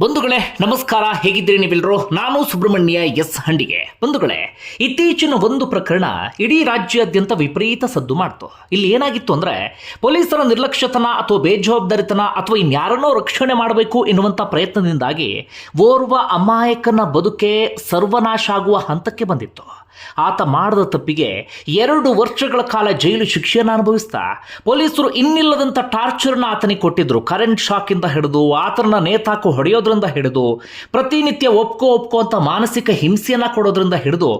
ಬಂಧುಗಳೇ, ನಮಸ್ಕಾರ. ಹೇಗಿದ್ದೀರಿ ನೀವೆಲ್ಲರೂ ನಾನು ಸುಬ್ರಹ್ಮಣ್ಯ ಎಸ್ ಹಂಡಿಗೆ. ಬಂಧುಗಳೇ, ಇತ್ತೀಚಿನ ಒಂದು ಪ್ರಕರಣ ಇಡೀ ರಾಜ್ಯಾದ್ಯಂತ ವಿಪರೀತ ಸದ್ದು ಮಾಡ್ತು. ಇಲ್ಲಿ ಏನಾಗಿತ್ತು ಅಂದ್ರೆ, ಪೊಲೀಸರ ನಿರ್ಲಕ್ಷ್ಯತನ ಅಥವಾ ಬೇಜವಾಬ್ದಾರಿತನ ಅಥವಾ ಇನ್ಯಾರನ್ನೋ ರಕ್ಷಣೆ ಮಾಡಬೇಕು ಎನ್ನುವಂಥ ಪ್ರಯತ್ನದಿಂದಾಗಿ ಓರ್ವ ಅಮಾಯಕನ ಬದುಕೆ ಸರ್ವನಾಶ ಆಗುವ ಹಂತಕ್ಕೆ ಬಂದಿತ್ತು. ಆತ ಮಾಡಿದ ತಪ್ಪಿಗೆ ಎರಡು ವರ್ಷಗಳ ಕಾಲ ಜೈಲು ಶಿಕ್ಷೆಯನ್ನು ಅನುಭವಿಸ್ತಾ, ಪೊಲೀಸರು ಇನ್ನಿಲ್ಲದಂಥ ಟಾರ್ಚರ್ನ ಆತನಿಗೆ ಕೊಟ್ಟಿದ್ರು. ಕರೆಂಟ್ ಶಾಕಿಂದ ಹಿಡಿದು ಆತನ ನೇತಾಕು ಹೊಡೆಯೋದ್ರಿಂದ ಹಿಡಿದು, ಪ್ರತಿನಿತ್ಯ ಒಪ್ಕೋ ಒಪ್ಕೋ ಅಂತ ಮಾನಸಿಕ ಹಿಂಸೆಯನ್ನು ಕೊಡೋದ್ರಿಂದ ಹಿಡಿದು,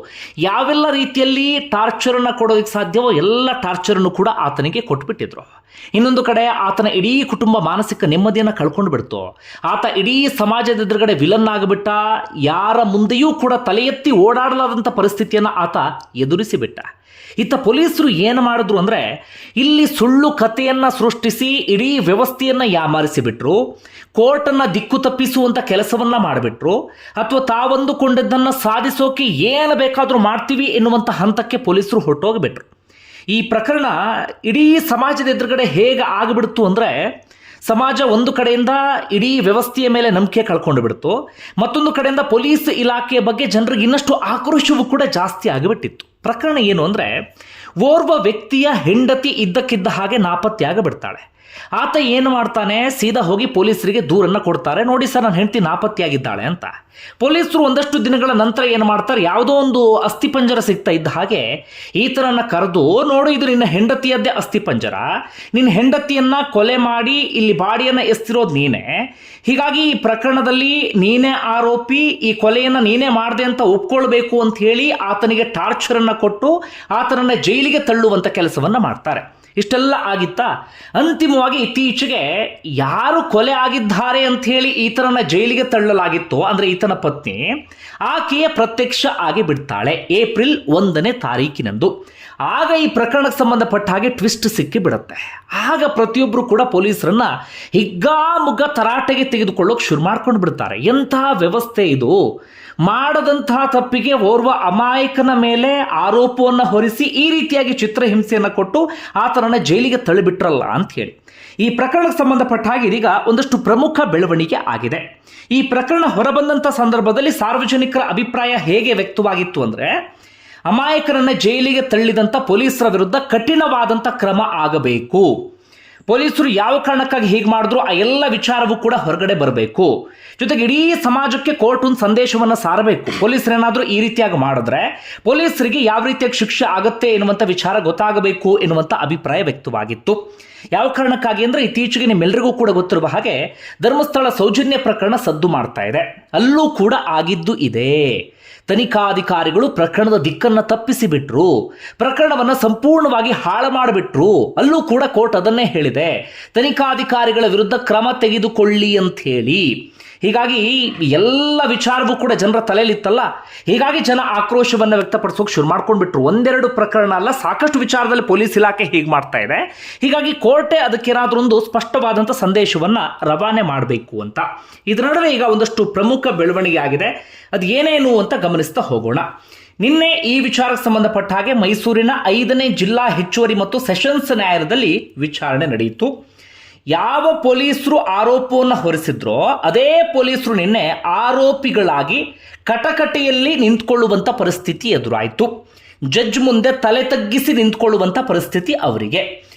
ಯಾವೆಲ್ಲ ರೀತಿಯಲ್ಲಿ ಟಾರ್ಚರನ್ನು ಕೊಡೋದಕ್ಕೆ ಸಾಧ್ಯವೋ ಎಲ್ಲ ಟಾರ್ಚರನ್ನು ಕೂಡ ಆತನಿಗೆ ಕೊಟ್ಬಿಟ್ಟಿದ್ರು. ಇನ್ನೊಂದು ಕಡೆ ಆತನ ಇಡೀ ಕುಟುಂಬ ಮಾನಸಿಕ ನೆಮ್ಮದಿಯನ್ನು ಕಳ್ಕೊಂಡು ಬಿಡ್ತು. ಆತ ಇಡೀ ಸಮಾಜದ ಎದುರುಗಡೆ ವಿಲನ್ ಆಗಿಬಿಟ್ಟ. ಯಾರ ಮುಂದೆಯೂ ಕೂಡ ತಲೆ ಎತ್ತಿ ಓಡಾಡಲಾದಂಥ ಪರಿಸ್ಥಿತಿಯನ್ನು ಆತ ಎದುರಿಸಿಬಿಟ್ಟ. ಇತ್ತ ಪೊಲೀಸರು ಏನು ಮಾಡಿದ್ರು ಅಂದರೆ, ಇಲ್ಲಿ ಸುಳ್ಳು ಕಥೆಯನ್ನು ಸೃಷ್ಟಿಸಿ, ಇಡೀ ವ್ಯವಸ್ಥೆಯನ್ನು ಯಾಮಾರಿಸಿಬಿಟ್ರು, ಕೋರ್ಟನ್ನು ದಿಕ್ಕು ತಪ್ಪಿಸುವಂಥ ಕೆಲಸವನ್ನು ಮಾಡಿಬಿಟ್ರು, ಅಥವಾ ತಾವಂದುಕೊಂಡಿದ್ದನ್ನು ಸಾಧಿಸೋಕೆ ಏನು ಬೇಕಾದರೂ ಮಾಡ್ತೀವಿ ಎನ್ನುವಂಥ ಹಂತಕ್ಕೆ ಪೊಲೀಸರು ಹೊಟ್ಟೋಗಿಬಿಟ್ರು ಈ ಪ್ರಕರಣ ಇಡೀ ಸಮಾಜದ ಎದುರುಗಡೆ ಹೇಗೆ ಆಗಿಬಿಡ್ತು ಅಂದರೆ ಸಮಾಜ ಒಂದು ಕಡೆಯಿಂದ ಇಡೀ ವ್ಯವಸ್ಥೆಯ ಮೇಲೆ ನಂಬಿಕೆ ಕಳ್ಕೊಂಡು ಬಿಡ್ತು. ಮತ್ತೊಂದು ಕಡೆಯಿಂದ ಪೊಲೀಸ್ ಇಲಾಖೆಯ ಬಗ್ಗೆ ಜನರಿಗೆ ಇನ್ನಷ್ಟು ಆಕ್ರೋಶವೂ ಕೂಡ ಜಾಸ್ತಿ ಆಗಿಬಿಟ್ಟಿತ್ತು. ಪ್ರಕರಣ ಏನು ಅಂದರೆ ಓರ್ವ ವ್ಯಕ್ತಿಯ ಹೆಂಡತಿ ಇದ್ದಕ್ಕಿದ್ದ ಹಾಗೆ ನಾಪತ್ತೆಯಾಗಿಬಿಡ್ತಾಳೆ. ಆತ ಏನು ಮಾಡ್ತಾನೆ? ಸೀದಾ ಹೋಗಿ ಪೊಲೀಸರಿಗೆ ದೂರನ್ನು ಕೊಡ್ತಾರೆ. ನೋಡಿ ಸರ್ ನನ್ನ ಹೆಂಡತಿ ನಾಪತ್ತೆಯಾಗಿದ್ದಾಳೆ ಅಂತ. ಪೊಲೀಸರು ಒಂದಷ್ಟು ದಿನಗಳ ನಂತರ ಏನು ಮಾಡ್ತಾರೆ? ಯಾವುದೋ ಒಂದು ಅಸ್ಥಿಪಂಜರ ಸಿಗ್ತಾ ಇದ್ದ ಹಾಗೆ ಈತನನ್ನ ಕರೆದು, ನೋಡು, ಇದು ನಿನ್ನ ಹೆಂಡತಿಯದ್ದೇ ಅಸ್ಥಿಪಂಜರ. ನಿನ್ನ ಹೆಂಡತಿಯನ್ನ ಕೊಲೆ ಮಾಡಿ ಇಲ್ಲಿ ಬಾಡಿಯನ್ನು ಎಸ್ತಿರೋದು ನೀನೇ. ಹೀಗಾಗಿ ಈ ಪ್ರಕರಣದಲ್ಲಿ ನೀನೇ ಆರೋಪಿ, ಈ ಕೊಲೆಯನ್ನು ನೀನೇ ಮಾಡಿದೆ ಅಂತ ಒಪ್ಕೊಳ್ಬೇಕು ಅಂತ ಹೇಳಿ ಆತನಿಗೆ ಟಾರ್ಚರನ್ನು ಕೊಟ್ಟು ಆತನನ್ನ ಜೈಲಿಗೆ ತಳ್ಳುವಂಥ ಕೆಲಸವನ್ನು ಮಾಡ್ತಾರೆ. ಇಷ್ಟೆಲ್ಲ ಆಗಿತ್ತಾ? ಅಂತಿಮವಾಗಿ ಇತ್ತೀಚೆಗೆ ಯಾರು ಕೊಲೆ ಆಗಿದ್ದಾರೆ ಅಂತ ಹೇಳಿ ಈತನನ್ನ ಜೈಲಿಗೆ ತಳ್ಳಲಾಗಿತ್ತು. ಅಂದ್ರೆ ಈತನ ಪತ್ನಿ. ಆಕೆಯ ಪ್ರತ್ಯಕ್ಷ ಆಗಿ ಬಿಡ್ತಾಳೆ. ಏಪ್ರಿಲ್ ಒಂದನೇ ತಾರೀಕಿನಂದು. ಆಗ ಈ ಪ್ರಕರಣಕ್ಕೆ ಸಂಬಂಧಪಟ್ಟ ಹಾಗೆ ಟ್ವಿಸ್ಟ್ ಸಿಕ್ಕಿ ಬಿಡುತ್ತೆ ಆಗ ಪ್ರತಿಯೊಬ್ಬರು ಕೂಡ ಪೊಲೀಸರನ್ನ ಹಿಗ್ಗಾಮುಗ್ಗ ತರಾಟೆಗೆ ತೆಗೆದುಕೊಳ್ಳೋಕೆ ಶುರು ಮಾಡ್ಕೊಂಡು ಬಿಡ್ತಾರೆ ಎಂತಹ ವ್ಯವಸ್ಥೆ ಇದು? ಮಾಡದಂತಹ ತಪ್ಪಿಗೆ ಓರ್ವ ಅಮಾಯಕನ ಮೇಲೆ ಆರೋಪವನ್ನು ಹೊರಿಸಿ ಈ ರೀತಿಯಾಗಿ ಚಿತ್ರಹಿಂಸೆಯನ್ನು ಕೊಟ್ಟು ಆತನನ್ನು ಜೈಲಿಗೆ ತಳ್ಳಿಬಿಟ್ರಲ್ಲ ಅಂತ ಹೇಳಿ. ಈ ಪ್ರಕರಣಕ್ಕೆ ಸಂಬಂಧಪಟ್ಟ ಹಾಗೆ ಇದೀಗ ಒಂದಷ್ಟು ಪ್ರಮುಖ ಬೆಳವಣಿಗೆ ಆಗಿದೆ. ಈ ಪ್ರಕರಣ ಹೊರಬಂದಂಥ ಸಂದರ್ಭದಲ್ಲಿ ಸಾರ್ವಜನಿಕರ ಅಭಿಪ್ರಾಯ ಹೇಗೆ ವ್ಯಕ್ತವಾಗಿತ್ತು ಅಂದರೆ ಅಮಾಯಕರನ್ನ ಜೈಲಿಗೆ ತಳ್ಳಿದಂಥ ಪೊಲೀಸರ ವಿರುದ್ಧ ಕಠಿಣವಾದಂಥ ಕ್ರಮ ಆಗಬೇಕು. ಪೊಲೀಸರು ಯಾವ ಕಾರಣಕ್ಕಾಗಿ ಹೀಗೆ ಮಾಡಿದ್ರು ಆ ಎಲ್ಲ ವಿಚಾರವೂ ಕೂಡ ಹೊರಗಡೆ ಬರಬೇಕು. ಜೊತೆಗೆ ಇಡೀ ಸಮಾಜಕ್ಕೆ ಕೋರ್ಟ್ ಒಂದು ಸಂದೇಶವನ್ನು ಸಾರಬೇಕು. ಪೊಲೀಸರೇನಾದರೂ ಈ ರೀತಿಯಾಗಿ ಮಾಡಿದ್ರೆ ಪೊಲೀಸರಿಗೆ ಯಾವ ರೀತಿಯಾಗಿ ಶಿಕ್ಷೆ ಆಗುತ್ತೆ ಎನ್ನುವಂಥ ವಿಚಾರ ಗೊತ್ತಾಗಬೇಕು ಎನ್ನುವಂಥ ಅಭಿಪ್ರಾಯ ವ್ಯಕ್ತವಾಗಿತ್ತು. ಯಾವ ಕಾರಣಕ್ಕಾಗಿ ಅಂದರೆ ಇತ್ತೀಚೆಗೆ ನಿಮ್ಮೆಲ್ಲರಿಗೂ ಕೂಡ ಗೊತ್ತಿರುವ ಹಾಗೆ ಧರ್ಮಸ್ಥಳ ಸೌಜನ್ಯ ಪ್ರಕರಣ ಸದ್ದು ಮಾಡ್ತಾ ಇದೆ. ಅಲ್ಲೂ ಕೂಡ ಆಗಿದ್ದು ಇದೆ. ತನಿಖಾಧಿಕಾರಿಗಳು ಪ್ರಕರಣದ ದಿಕ್ಕನ್ನು ತಪ್ಪಿಸಿಬಿಟ್ರು ಪ್ರಕರಣವನ್ನು ಸಂಪೂರ್ಣವಾಗಿ ಹಾಳು ಮಾಡಿಬಿಟ್ರು. ಅಲ್ಲೂ ಕೂಡ ಕೋರ್ಟ್ ಅದನ್ನೇ ಹೇಳಿದೆ. ತನಿಖಾಧಿಕಾರಿಗಳ ವಿರುದ್ಧ ಕ್ರಮ ತೆಗೆದುಕೊಳ್ಳಿ ಅಂತ ಹೇಳಿ. ಹೀಗಾಗಿ ಎಲ್ಲ ವಿಚಾರವೂ ಕೂಡ ಜನರ ತಲೆಯಲ್ಲಿತ್ತಲ್ಲ? ಹೀಗಾಗಿ ಜನ ಆಕ್ರೋಶವನ್ನು ವ್ಯಕ್ತಪಡಿಸೋಕೆ ಶುರು ಮಾಡ್ಕೊಂಡ್ಬಿಟ್ರು. ಒಂದೆರಡು ಪ್ರಕರಣ ಅಲ್ಲ, ಸಾಕಷ್ಟು ವಿಚಾರದಲ್ಲಿ ಪೊಲೀಸ್ ಇಲಾಖೆ ಹೀಗೆ ಮಾಡ್ತಾ ಇದೆ. ಹೀಗಾಗಿ ಕೋರ್ಟೆ ಅದಕ್ಕೇನಾದರೂ ಒಂದು ಸ್ಪಷ್ಟವಾದಂಥ ಸಂದೇಶವನ್ನು ರವಾನೆ ಮಾಡಬೇಕು ಅಂತ. ಇದರ ನಡುವೆ ಈಗ ಒಂದಷ್ಟು ಪ್ರಮುಖ ಬೆಳವಣಿಗೆ ಆಗಿದೆ. ಅದು ಏನೇನು ಅಂತ ಗಮನಿಸ್ತಾ ಹೋಗೋಣ. ನಿನ್ನೆ ಈ ವಿಚಾರಕ್ಕೆ ಸಂಬಂಧಪಟ್ಟ ಹಾಗೆ ಮೈಸೂರಿನ ಐದನೇ ಜಿಲ್ಲಾ ಹೆಚ್ಚುವರಿ ಮತ್ತು ಸೆಷನ್ಸ್ ನ್ಯಾಯಾಲಯದಲ್ಲಿ ವಿಚಾರಣೆ ನಡೆಯಿತು. ಯಾವ ಪೊಲೀಸರು ಆರೋಪವನ್ನು ಹೊರಿಸಿದ್ರೋ ಅದೇ ಪೊಲೀಸರು ನಿನ್ನೆ ಆರೋಪಿಗಳಾಗಿ ಕಟಕಟೆಯಲ್ಲಿ ನಿಂತ್ಕೊಳ್ಳುವಂಥ ಪರಿಸ್ಥಿತಿ ಎದುರಾಯಿತು. ಜಡ್ಜ್ ಮುಂದೆ ತಲೆ ತಗ್ಗಿಸಿ ನಿಂತ್ಕೊಳ್ಳುವಂಥ ಪರಿಸ್ಥಿತಿ ಅವರಿಗೆ.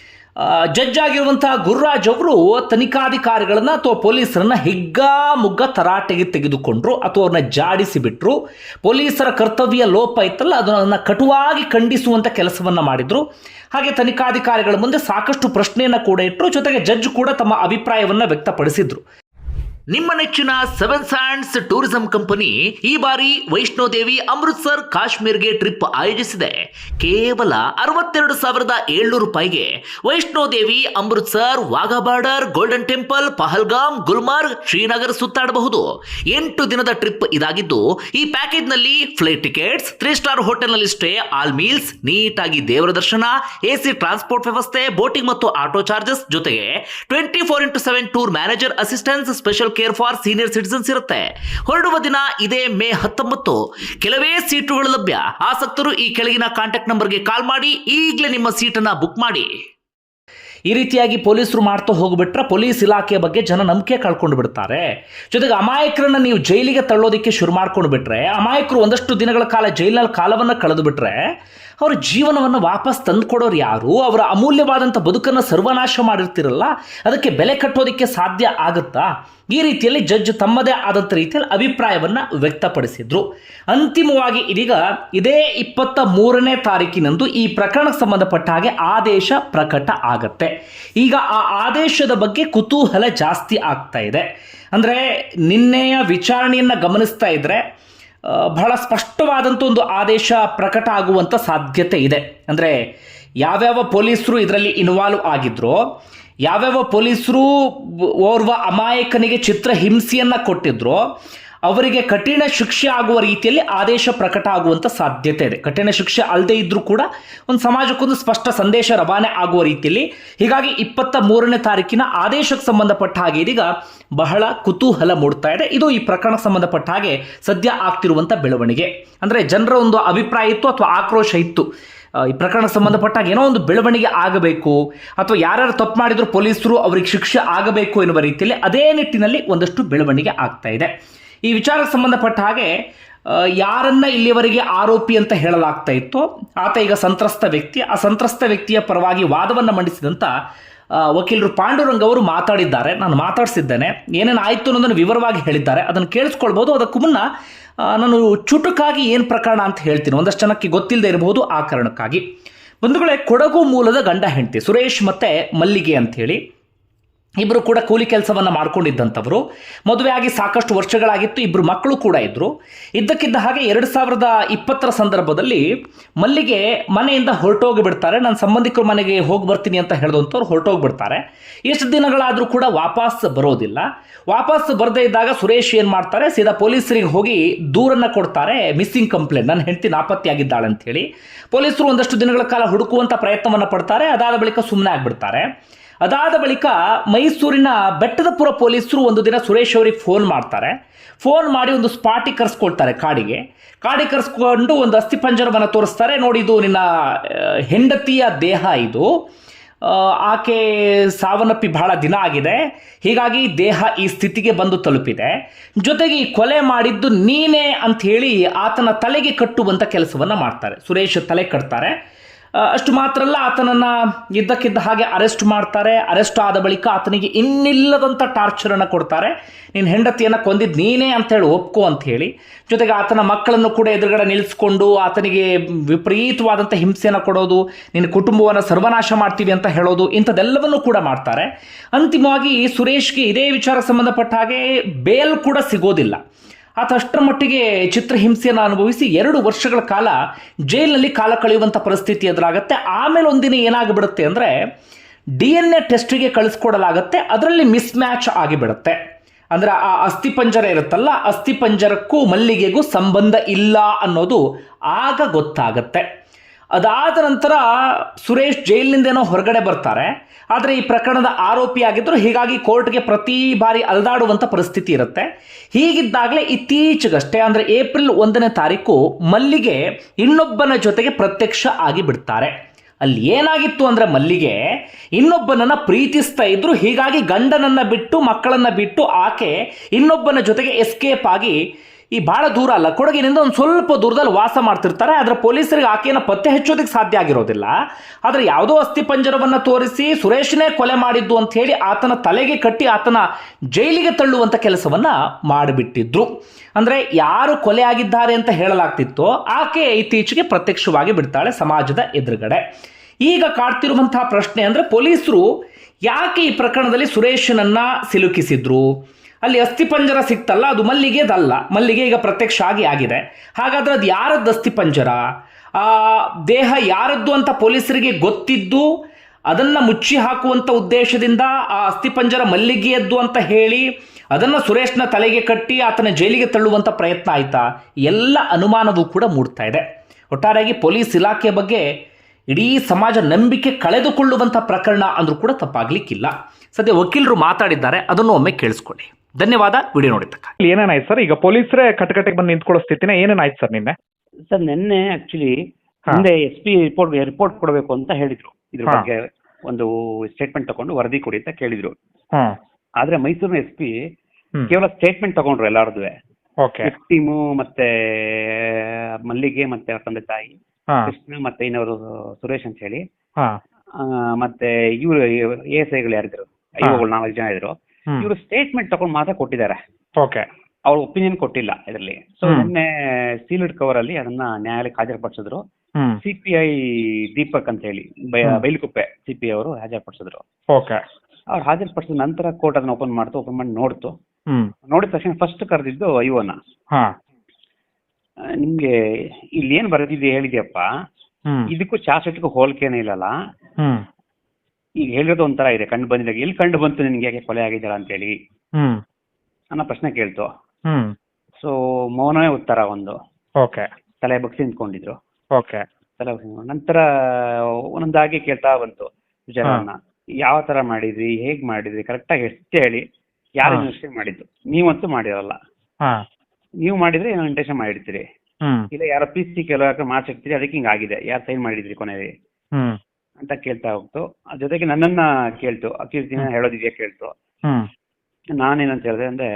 ಜಡ್ಜ್ ಆಗಿರುವಂತಹ ಗುರುರಾಜ್ ಅವರು ತನಿಖಾಧಿಕಾರಿಗಳನ್ನ ಅಥವಾ ಪೊಲೀಸರನ್ನ ಹಿಗ್ಗಾಮುಗ್ಗ ತರಾಟೆಗೆ ತೆಗೆದುಕೊಂಡ್ರು ಅಥವಾ ಅವ್ರನ್ನ ಜಾಡಿಸಿ ಬಿಟ್ರು. ಪೊಲೀಸರ ಕರ್ತವ್ಯ ಲೋಪ ಇತ್ತಲ್ಲ, ಅದನ್ನ ಕಟುವಾಗಿ ಖಂಡಿಸುವಂತ ಕೆಲಸವನ್ನ ಮಾಡಿದ್ರು. ಹಾಗೆ ತನಿಖಾಧಿಕಾರಿಗಳ ಮುಂದೆ ಸಾಕಷ್ಟು ಪ್ರಶ್ನೆಯನ್ನು ಕೂಡ ಇಟ್ಟರು ಜೊತೆಗೆ ಜಡ್ಜ್ ಕೂಡ ತಮ್ಮ ಅಭಿಪ್ರಾಯವನ್ನ ವ್ಯಕ್ತಪಡಿಸಿದ್ರು. ನಿಮ್ಮ ನೆಚ್ಚಿನ ಸೆವೆನ್ ಸ್ಯಾಂಡ್ಸ್ ಟೂರಿಸಂ ಕಂಪನಿ ಈ ಬಾರಿ ವೈಷ್ಣೋದೇವಿ ಅಮೃತ್ಸರ್ ಕಾಶ್ಮೀರ್ಗೆ ಟ್ರಿಪ್ ಆಯೋಜಿಸಿದೆ. ಕೇವಲ ಅರವತ್ತೆರಡು ಸಾವಿರದ ಏಳ್ನೂರು ರೂಪಾಯಿಗೆ Vaishno Devi Amritsar Wagah border Golden Temple Pahalgam Gulmarg Srinagar ಸುತ್ತಾಡಬಹುದು. ಎಂಟು ದಿನದ ಟ್ರಿಪ್ ಇದಾಗಿದ್ದು, ಈ ಪ್ಯಾಕೇಜ್ನಲ್ಲಿ ಫ್ಲೈಟ್ ಟಿಕೆಟ್ಸ್ ತ್ರೀ ಸ್ಟಾರ್ ಹೋಟೆಲ್ನಲ್ಲಿ ಸ್ಟೇ ಆಲ್ ಮೀಲ್ಸ್ ನೀಟಾಗಿ ದೇವರ ದರ್ಶನ ಎಸಿ ಟ್ರಾನ್ಸ್ಪೋರ್ಟ್ ವ್ಯವಸ್ಥೆ ಬೋಟಿಂಗ್ ಮತ್ತು ಆಟೋ ಚಾರ್ಜಸ್ ಜೊತೆಗೆ twenty four into seven tour manager assistance special care for senior citizens ಇರುತ್ತೆ. ಹೊರಡುವ ದಿನ ಇದೇ ಮೇ ಹತ್ತೊಂಬತ್ತು. ಕೆಲವೇ ಸೀಟುಗಳು ಲಭ್ಯ. ಆಸಕ್ತರು ಈ ಕೆಳಗಿನ ಕಾಂಟ್ಯಾಕ್ಟ್ ನಂಬರ್ಗೆ ಕಾಲ್ ಮಾಡಿ, ಈಗಲೇ ನಿಮ್ಮ ಸೀಟನ್ನು ಬುಕ್ ಮಾಡಿ. ಈ ರೀತಿಯಾಗಿ ಪೊಲೀಸರು ಮಾಡ್ತಾ ಹೋಗ್ಬಿಟ್ರೆ ಪೊಲೀಸ್ ಇಲಾಖೆಯ ಬಗ್ಗೆ ಜನ ನಂಬಿಕೆ ಕಳ್ಕೊಂಡು ಬಿಡ್ತಾರೆ. ಜೊತೆಗೆ ಅಮಾಯಕರನ್ನ ನೀವು ಜೈಲಿಗೆ ತಳ್ಳೋದಕ್ಕೆ ಶುರು ಮಾಡ್ಕೊಂಡು ಬಿಟ್ರೆ ಅಮಾಯಕರು ಒಂದಷ್ಟು ದಿನಗಳ ಕಾಲ ಜೈಲಿನಲ್ಲಿ ಕಾಲವನ್ನು ಕಳೆದು ಬಿಟ್ರೆ ಅವರ ಜೀವನವನ್ನು ವಾಪಸ್ ತಂದುಕೊಡೋರು ಯಾರು? ಅವರ ಅಮೂಲ್ಯವಾದಂಥ ಬದುಕನ್ನು ಸರ್ವನಾಶ ಮಾಡಿರ್ತಿರಲ್ಲ? ಅದಕ್ಕೆ ಬೆಲೆ ಕಟ್ಟೋದಕ್ಕೆ ಸಾಧ್ಯ ಆಗುತ್ತಾ? ಈ ರೀತಿಯಲ್ಲಿ ಜಡ್ಜ್ ತಮ್ಮದೇ ಆದಂಥ ರೀತಿಯಲ್ಲಿ ಅಭಿಪ್ರಾಯವನ್ನು ವ್ಯಕ್ತಪಡಿಸಿದ್ರು. ಅಂತಿಮವಾಗಿ ಇದೀಗ ಇದೇ ಇಪ್ಪತ್ತ ಮೂರನೇ ತಾರೀಕಿನಂದು ಈ ಪ್ರಕರಣಕ್ಕೆ ಸಂಬಂಧಪಟ್ಟ ಹಾಗೆ ಆದೇಶ ಪ್ರಕಟ ಆಗತ್ತೆ. ಈಗ ಆ ಆದೇಶದ ಬಗ್ಗೆ ಕುತೂಹಲ ಜಾಸ್ತಿ ಆಗ್ತಾ ಇದೆ. ಅಂದರೆ ನಿನ್ನೆಯ ವಿಚಾರಣೆಯನ್ನು ಗಮನಿಸ್ತಾ ಇದ್ರೆ ಆ, ಬಹಳ ಸ್ಪಷ್ಟವಾದಂಥ ಒಂದು ಆದೇಶ ಪ್ರಕಟ ಆಗುವಂಥ ಸಾಧ್ಯತೆ ಇದೆ. ಅಂದರೆ ಯಾವ್ಯಾವ ಪೊಲೀಸರು ಇದರಲ್ಲಿ ಇನ್ವಾಲ್ವ್ ಆಗಿದ್ರೋ, ಯಾವ್ಯಾವ ಪೊಲೀಸರು ಓರ್ವ ಅಮಾಯಕನಿಗೆ ಚಿತ್ರ ಹಿಂಸೆಯನ್ನು ಕೊಟ್ಟಿದ್ರೋ ಅವರಿಗೆ ಕಠಿಣ ಶಿಕ್ಷೆ ಆಗುವ ರೀತಿಯಲ್ಲಿ ಆದೇಶ ಪ್ರಕಟ ಆಗುವಂಥ ಸಾಧ್ಯತೆ ಇದೆ. ಕಠಿಣ ಶಿಕ್ಷೆ ಅಲ್ಲದೆ ಇದ್ದರೂ ಕೂಡ ಒಂದು ಸಮಾಜಕ್ಕೊಂದು ಸ್ಪಷ್ಟ ಸಂದೇಶ ರವಾನೆ ಆಗುವ ರೀತಿಯಲ್ಲಿ ಹೀಗಾಗಿ ಇಪ್ಪತ್ತ ಮೂರನೇ ತಾರೀಕಿನ ಆದೇಶಕ್ಕೆ ಸಂಬಂಧಪಟ್ಟ ಹಾಗೆ ಇದೀಗ ಬಹಳ ಕುತೂಹಲ ಮೂಡ್ತಾ ಇದೆ. ಇದು ಈ ಪ್ರಕರಣಕ್ಕೆ ಸಂಬಂಧಪಟ್ಟ ಹಾಗೆ ಸದ್ಯ ಆಗ್ತಿರುವಂಥ ಬೆಳವಣಿಗೆ. ಅಂದರೆ ಜನರ ಒಂದು ಅಭಿಪ್ರಾಯ ಇತ್ತು ಅಥವಾ ಆಕ್ರೋಶ ಇತ್ತು. ಈ ಪ್ರಕರಣ ಸಂಬಂಧಪಟ್ಟಾಗ ಏನೋ ಒಂದು ಬೆಳವಣಿಗೆ ಆಗಬೇಕು ಅಥವಾ ಯಾರ್ಯಾರು ತಪ್ಪು ಮಾಡಿದ್ರು ಪೊಲೀಸರು ಅವ್ರಿಗೆ ಶಿಕ್ಷೆ ಆಗಬೇಕು ಎನ್ನುವ ರೀತಿಯಲ್ಲಿ ಅದೇ ನಿಟ್ಟಿನಲ್ಲಿ ಒಂದಷ್ಟು ಬೆಳವಣಿಗೆ ಆಗ್ತಾ ಇದೆ. ಈ ವಿಚಾರಕ್ಕೆ ಸಂಬಂಧಪಟ್ಟ ಹಾಗೆ ಯಾರನ್ನ ಇಲ್ಲಿಯವರೆಗೆ ಆರೋಪಿ ಅಂತ ಹೇಳಲಾಗ್ತಾ ಇತ್ತು, ಆತ ಈಗ ಸಂತ್ರಸ್ತ ವ್ಯಕ್ತಿ. ಆ ಸಂತ್ರಸ್ತ ವ್ಯಕ್ತಿಯ ಪರವಾಗಿ ವಾದವನ್ನು ಮಂಡಿಸಿದಂಥ ವಕೀಲರು ಪಾಂಡುರಂಗ್ ಅವರು ಮಾತಾಡಿದ್ದಾರೆ. ನಾನು ಮಾತಾಡಿಸಿದ್ದೇನೆ. ಏನೇನು ಆಯಿತು ಅನ್ನೋದನ್ನು ವಿವರವಾಗಿ ಹೇಳಿದ್ದಾರೆ. ಅದನ್ನು ಕೇಳಿಸ್ಕೊಳ್ಬೋದು. ಅದಕ್ಕೂ ಮುನ್ನ ನಾನು ಚುಟುಕಾಗಿ ಏನು ಪ್ರಕರಣ ಅಂತ ಹೇಳ್ತೀನಿ. ಒಂದಷ್ಟು ಜನಕ್ಕೆ ಗೊತ್ತಿಲ್ಲದೆ ಇರಬಹುದು ಆ ಕಾರಣಕ್ಕಾಗಿ. ಬಂಧುಗಳೇ, ಕೊಡಗು ಮೂಲದ ಗಂಡ ಹೆಂಡತಿ ಸುರೇಶ್ ಮತ್ತೆ ಮಲ್ಲಿಗೆ ಅಂಥೇಳಿ. ಇಬ್ಬರು ಕೂಡ ಕೂಲಿ ಕೆಲಸವನ್ನು ಮಾಡ್ಕೊಂಡಿದ್ದಂಥವರು. ಮದುವೆ ಆಗಿ ಸಾಕಷ್ಟು ವರ್ಷಗಳಾಗಿತ್ತು ಇಬ್ಬರು ಮಕ್ಕಳು ಕೂಡ ಇದ್ದರು ಇದ್ದಕ್ಕಿದ್ದ ಹಾಗೆ ಎರಡು ಸಾವಿರದ ಇಪ್ಪತ್ತರ ಸಂದರ್ಭದಲ್ಲಿ ಮಲ್ಲಿಗೆ ಮನೆಯಿಂದ ಹೊರಟೋಗಿ ಬಿಡ್ತಾರೆ. ನನ್ನ ಸಂಬಂಧಿಕರ ಮನೆಗೆ ಹೋಗಿ ಬರ್ತೀನಿ ಅಂತ ಹೇಳಿದಂಥವ್ರು ಹೊರಟೋಗಿ ಬಿಡ್ತಾರೆ. ಎಷ್ಟು ದಿನಗಳಾದರೂ ಕೂಡ ವಾಪಸ್ ಬರೋದಿಲ್ಲ. ವಾಪಸ್ ಬರದೇ ಇದ್ದಾಗ ಸುರೇಶ್ ಏನು ಮಾಡ್ತಾರೆ? ಸೀದಾ ಪೊಲೀಸರಿಗೆ ಹೋಗಿ ದೂರನ್ನು ಕೊಡ್ತಾರೆ. Missing complaint. ನನ್ನ ಹೆಂಡತಿ ನಾಪತ್ತೆಯಾಗಿದ್ದಾಳೆ ಅಂತ ಹೇಳಿ ಪೊಲೀಸರು ಒಂದಷ್ಟು ದಿನಗಳ ಕಾಲ ಹುಡುಕುವಂಥ ಪ್ರಯತ್ನವನ್ನು ಪಡ್ತಾರೆ. ಅದಾದ ಬಳಿಕ ಸುಮ್ಮನೆ ಆಗಿಬಿಡ್ತಾರೆ. ಅದಾದ ಬಳಿಕ ಮೈಸೂರಿನ ಬೆಟ್ಟದಪುರ ಪೊಲೀಸರು ಒಂದು ದಿನ ಸುರೇಶ್ ಅವರಿಗೆ ಫೋನ್ ಮಾಡ್ತಾರೆ. ಫೋನ್ ಮಾಡಿ ಒಂದು ಸ್ಪಾಟಿ ಕರೆಸ್ಕೊಳ್ತಾರೆ ಕಾಡಿಗೆ. ಕಾಡಿಗೆ ಕರೆಸ್ಕೊಂಡು ಒಂದು ಅಸ್ಥಿಪಂಜರವನ್ನು ತೋರಿಸ್ತಾರೆ. ನೋಡಿ ಇದು ನಿನ್ನ ಹೆಂಡತಿಯ ದೇಹ ಇದು. ಆಕೆ ಸಾವನ್ನಪ್ಪಿ ಬಹಳ ದಿನ ಆಗಿದೆ. ಹೀಗಾಗಿ ದೇಹ ಈ ಸ್ಥಿತಿಗೆ ಬಂದು ತಲುಪಿದೆ. ಜೊತೆಗೆ ಈ ಕೊಲೆ ಮಾಡಿದ್ದು ನೀನೇ ಅಂತ ಹೇಳಿ ಆತನ ತಲೆಗೆ ಕಟ್ಟುವಂಥ ಕೆಲಸವನ್ನು ಮಾಡ್ತಾರೆ. ಸುರೇಶ್ ತಲೆ ಕಟ್ತಾರೆ. ಅಷ್ಟು ಮಾತ್ರ ಅಲ್ಲ ಆತನನ್ನ ಇದ್ದಕ್ಕಿದ್ದ ಹಾಗೆ ಅರೆಸ್ಟ್ ಮಾಡ್ತಾರೆ. ಅರೆಸ್ಟ್ ಆದ ಬಳಿಕ ಆತನಿಗೆ ಇನ್ನಿಲ್ಲದಂಥ ಟಾರ್ಚರನ್ನು ಕೊಡ್ತಾರೆ. ನಿನ್ನ ಹೆಂಡತಿಯನ್ನು ಕೊಂದಿದ್ದು ನೀನೇ ಅಂತ ಹೇಳಿ ಒಪ್ಕೋ ಅಂತ ಹೇಳಿ. ಜೊತೆಗೆ ಆತನ ಮಕ್ಕಳನ್ನು ಕೂಡ ಎದುರುಗಡೆ ನಿಲ್ಲಿಸ್ಕೊಂಡು ಆತನಿಗೆ ವಿಪರೀತವಾದಂಥ ಹಿಂಸೆಯನ್ನು ಕೊಡೋದು, ನಿನ್ನ ಕುಟುಂಬವನ್ನು ಸರ್ವನಾಶ ಮಾಡ್ತೀವಿ ಅಂತ ಹೇಳೋದು, ಇಂಥದ್ದೆಲ್ಲವನ್ನು ಕೂಡ ಮಾಡ್ತಾರೆ. ಅಂತಿಮವಾಗಿ ಸುರೇಶ್ಗೆ ಇದೇ ವಿಚಾರ ಸಂಬಂಧಪಟ್ಟ ಹಾಗೆ ಬೇಲ್ ಕೂಡ ಸಿಗೋದಿಲ್ಲ. ಆತ ಅಷ್ಟರ ಮಟ್ಟಿಗೆ ಚಿತ್ರಹಿಂಸೆಯನ್ನು ಅನುಭವಿಸಿ ಎರಡು ವರ್ಷಗಳ ಕಾಲ ಜೈಲಿನಲ್ಲಿ ಕಾಲ ಕಳೆಯುವಂಥ ಪರಿಸ್ಥಿತಿ ಎದುರಾಗುತ್ತೆ. ಆಮೇಲೆ ಒಂದಿನ ಏನಾಗಿಬಿಡುತ್ತೆ ಅಂದರೆ ಡಿ ಎನ್ ಎ ಟೆಸ್ಟಿಗೆ ಕಳಿಸ್ಕೊಡಲಾಗುತ್ತೆ. ಅದರಲ್ಲಿ ಮಿಸ್ ಮ್ಯಾಚ್ ಆಗಿಬಿಡುತ್ತೆ. ಅಂದರೆ ಆ ಅಸ್ಥಿಪಂಜರ ಇರುತ್ತಲ್ಲ ಅಸ್ಥಿಪಂಜರಕ್ಕೂ ಮಲ್ಲಿಗೆಗೂ ಸಂಬಂಧ ಇಲ್ಲ ಅನ್ನೋದು ಆಗ ಗೊತ್ತಾಗತ್ತೆ. ಅದಾದ ನಂತರ ಸುರೇಶ್ ಜೈಲಿನಿಂದೇನೋ ಹೊರಗಡೆ ಬರ್ತಾರೆ. ಆದರೆ ಈ ಪ್ರಕರಣದ ಆರೋಪಿಯಾಗಿದ್ದರು ಹೀಗಾಗಿ ಕೋರ್ಟ್ಗೆ ಪ್ರತಿ ಬಾರಿ ಅಲ್ದಾಡುವಂಥ ಪರಿಸ್ಥಿತಿ ಇರುತ್ತೆ. ಹೀಗಿದ್ದಾಗಲೇ ಇತ್ತೀಚೆಗಷ್ಟೇ, ಅಂದರೆ ಏಪ್ರಿಲ್ ಒಂದನೇ ತಾರೀಕು ಮಲ್ಲಿಗೆ ಇನ್ನೊಬ್ಬನ ಜೊತೆಗೆ ಪ್ರತ್ಯಕ್ಷ ಆಗಿ ಬಿಡ್ತಾರೆ. ಅಲ್ಲಿ ಏನಾಗಿತ್ತು ಅಂದರೆ ಮಲ್ಲಿಗೆ ಇನ್ನೊಬ್ಬನನ್ನ ಪ್ರೀತಿಸ್ತಾ ಇದ್ರು, ಹೀಗಾಗಿ ಗಂಡನನ್ನ ಬಿಟ್ಟು ಮಕ್ಕಳನ್ನ ಬಿಟ್ಟು ಆಕೆ ಇನ್ನೊಬ್ಬನ ಜೊತೆಗೆ ಎಸ್ಕೇಪ್ ಆಗಿ ಈ ಬಹಳ ದೂರ ಅಲ್ಲ, ಕೊಡಗಿನಿಂದ ಒಂದು ಸ್ವಲ್ಪ ದೂರದಲ್ಲಿ ವಾಸ ಮಾಡ್ತಿರ್ತಾರೆ, ಆದರೆ ಪೊಲೀಸರಿಗೆ ಆಕೆಯನ್ನು ಪತ್ತೆ ಹಚ್ಚೋದಕ್ಕೆ ಸಾಧ್ಯ ಆಗಿರೋದಿಲ್ಲ. ಆದರೆ ಯಾವುದೋ ಅಸ್ಥಿ ಪಂಜರವನ್ನು ತೋರಿಸಿ ಸುರೇಶ್ನೇ ಕೊಲೆ ಮಾಡಿದ್ದು ಅಂತ ಹೇಳಿ ಆತನ ತಲೆಗೆ ಕಟ್ಟಿ ಆತನ ಜೈಲಿಗೆ ತಳ್ಳುವಂಥ ಕೆಲಸವನ್ನು ಮಾಡಿಬಿಟ್ಟಿದ್ರು. ಅಂದರೆ ಯಾರು ಕೊಲೆ ಆಗಿದ್ದಾರೆ ಅಂತ ಹೇಳಲಾಗ್ತಿತ್ತೋ ಆಕೆ ಇತ್ತೀಚೆಗೆ ಪ್ರತ್ಯಕ್ಷವಾಗಿ ಬಿಡ್ತಾಳೆ ಸಮಾಜದ ಎದುರುಗಡೆ. ಈಗ ಕಾಡ್ತಿರುವಂತಹ ಪ್ರಶ್ನೆ ಅಂದರೆ ಪೊಲೀಸರು ಯಾಕೆ ಈ ಪ್ರಕರಣದಲ್ಲಿ ಸುರೇಶನನ್ನ ಸಿಲುಕಿಸಿದ್ರು? ಅಲ್ಲಿ ಅಸ್ಥಿಪಂಜರ ಸಿಕ್ತಲ್ಲ, ಅದು ಮಲ್ಲಿಗೆದಲ್ಲ. ಮಲ್ಲಿಗೆ ಈಗ ಪ್ರತ್ಯಕ್ಷ ಆಗಿ ಆಗಿದೆ. ಹಾಗಾದ್ರೆ ಅದು ಯಾರದ್ದು ಅಸ್ಥಿಪಂಜರ? ಆ ದೇಹ ಯಾರದ್ದು ಅಂತ ಪೊಲೀಸರಿಗೆ ಗೊತ್ತಿದ್ದು, ಅದನ್ನ ಮುಚ್ಚಿ ಹಾಕುವಂತ ಉದ್ದೇಶದಿಂದ ಆ ಅಸ್ಥಿಪಂಜರ ಮಲ್ಲಿಗೆಯದ್ದು ಅಂತ ಹೇಳಿ, ಅದನ್ನ ಸುರೇಶ್ನ ತಲೆಗೆ ಕಟ್ಟಿ ಆತನ ಜೈಲಿಗೆ ತಳ್ಳುವಂತ ಪ್ರಯತ್ನ ಆಯಿತಾ? ಎಲ್ಲ ಅನುಮಾನವೂ ಕೂಡ ಮೂಡ್ತಾ ಇದೆ. ಒಟ್ಟಾರೆಯಾಗಿ ಪೊಲೀಸ್ ಇಲಾಖೆ ಬಗ್ಗೆ ಇಡೀ ಸಮಾಜ ನಂಬಿಕೆ ಕಳೆದುಕೊಳ್ಳುವಂಥ ಪ್ರಕರಣ ಅಂದ್ರೂ ಕೂಡ ತಪ್ಪಾಗ್ಲಿಕ್ಕಿಲ್ಲ. ಸದ್ಯ ವಕೀಲರು ಮಾತಾಡಿದ್ದಾರೆ, ಅದನ್ನು ಒಮ್ಮೆ ಕೇಳಿಸ್ಕೊಳ್ಳಿ ಧನ್ಯವಾದ ವಿಡಿಯೋ ನೋಡಿದ್ದಕ್ಕೆ ಇಲ್ಲಿ ಏನೇನಾಯ್ತು ಸರ್? ಈಗ ಪೊಲೀಸರೇ ಕಟಕಟೆಗೆ ಬಂದು ನಿಂತ್ಕೊಳ್ಳೋ ಸ್ಥಿತಿನ ಏನೇನಾಯ್ತು ಸರ್ ನಿನ್ನೆ? ಸರ್ ನಿನ್ನೆ ಆಕ್ಚುಲಿ ಮುಂದೆ ಹಿಂದೆ ಎಸ್ ಪಿ ರಿಪೋರ್ಟ್ ರಿಪೋರ್ಟ್ ಕೊಡಬೇಕು ಅಂತ ಹೇಳಿದ್ರು. ಇದ್ರ ಬಗ್ಗೆ ಒಂದು ಸ್ಟೇಟ್ಮೆಂಟ್ ತಗೊಂಡು ವರದಿ ಕೊಡಿ ಅಂತ ಕೇಳಿದ್ರು. ಆದ್ರೆ ಮೈಸೂರಿನ ಎಸ್ ಪಿ ಕೇವಲ ಸ್ಟೇಟ್ಮೆಂಟ್ ತಗೊಂಡ್ರು ಎಲ್ಲಾರ್ದು ಓಕೆ. ಟೀಮು ಮತ್ತೆ ಮಲ್ಲಿಗೆ ಮತ್ತೆ ಅವ್ರ ತಂದೆ ತಾಯಿ ಕೃಷ್ಣ ಮತ್ತೆ ಇನ್ನವರು ಸುರೇಶ್ ಅಂತ ಹೇಳಿ ಮತ್ತೆ ಇವರು ಎ ಎಸ್ ಐಗಳು ಯಾರಿದ್ರು? ಐವಗಳು ನಾಲ್ಕು ಜನ ಇದ್ರು. ಇವರು ಸ್ಟೇಟ್ಮೆಂಟ್ ತಗೊಂಡು ಮಾತ್ರ ಕೊಟ್ಟಿದ್ದಾರೆ. ಓಕೆ. ಅವ್ರ ಒಪಿನಿಯನ್ ಕೊಟ್ಟಿಲ್ಲ ಇದರಲ್ಲಿ. ಸೊ. ನಿನ್ನೆ ಸೀಲ್ಡ್ ಕವರ್ ಅಲ್ಲಿ ಅದನ್ನ ನ್ಯಾಯಾಲಯಕ್ಕೆ ಹಾಜರುಪಡಿಸಿದ್ರು ಸಿಪಿಐ ದೀಪಕ್ ಅಂತ ಹೇಳಿ CPI Bylakuppe C P I ಅವರು ಹಾಜರುಪಡಿಸಿದ್ರು ಓಕೆ. ಅವ್ರು ಹಾಜರುಪಡಿಸಿದ ನಂತರ ಕೋರ್ಟ್ ಅದನ್ನ ಓಪನ್ ಮಾಡ್ತು ಓಪನ್ ಮಾಡಿ ನೋಡ್ತು. ನೋಡಿದ ತಕ್ಷಣ ಫಸ್ಟ್ ಕರೆದಿದ್ದು ಆ, ನಿಮ್ಗೆ ಇಲ್ಲಿ ಏನ್ ಬರೆದಿದೆ ಹೇಳಿದ್ಯಪ್ಪ? ಇದಕ್ಕೂ ಚಾರ್ಜ್ ಶೀಟ್ಗೂ ಹೋಲಿಕೆನೇ ಇಲ್ಲಲ್ಲ. ಈಗ ಹೇಳಿರೋದು ಒಂಥರ ಇದೆ. ಕಂಡು ಬಂದಿಲ್ಲ ಎಲ್ಲಿ ಕಂಡು ಬಂತು ನಿನ್ಗೆ ಯಾಕೆ ಕೊಲೆ ಆಗಿದ್ದಾಳ ಅಂತೇಳಿ? ಹ್ಮ್. ಅನ್ನೋ ಪ್ರಶ್ನೆ ಕೇಳ್ತು. ಹ್ಮ್. ಸೊ ಮೌನವೇ ಉತ್ತರ ಒಂದು. ಓಕೆ. ತಲೆ ಬಗ್ಸಿ ನಿಂತ್ಕೊಂಡಿದ್ರು. ಓಕೆ. ತಲೆ ಬಗ್ಸಿ ನಿಂತ್ಕೊಂಡು. ನಂತರ ಒಂದೊಂದಾಗಿ ಕೇಳ್ತಾ ಬಂತು ವಿಚಾರವನ್ನ. ಯಾವ ತರ ಮಾಡಿದ್ರಿ? ಹೇಗ್ ಮಾಡಿದ್ರಿ? ಕರೆಕ್ಟಾಗಿ ಎಷ್ಟು ಹೇಳಿ ಯಾರು ಹಾ. ಇನ್ವೆಸ್ಟಿಗೇಟ್ ಮಾಡಿದ್ದು? ನೀವಂತೂ ಮಾಡಿರಲ್ಲ. ಹಾ. ನೀವು ಮಾಡಿದ್ರೆ ಏನೋ ಇಂಟೆನ್ಷನ್ ಮಾಡಿರ್ತೀರಿ. ಹ್ಮ್. ಇಲ್ಲ ಯಾರೋ ಪಿ ಸಿ ಕೆಲವು ಮಾಡ್ಸಿರ್ತೀರಿ ಅದಕ್ಕೆ ಹಿಂಗಾಗಿದೆ ಯಾರು ಸೈನ್ ಮಾಡಿದ್ರಿ ಕೊನೆಯಲ್ಲಿ? ಹ್ಮ್. ಅಂತ ಕೇಳ್ತಾ ಹೋಗ್ತು. ಜೊತೆಗೆ ನನ್ನನ್ನ ಕೇಳ್ತು. ಅಕೀರ್ತಿನ ಹೇಳೋದಿದೆಯಾ ಕೇಳ್ತು. ನಾನೇನಂತ ಹೇಳಿದೆ ಅಂದ್ರೆ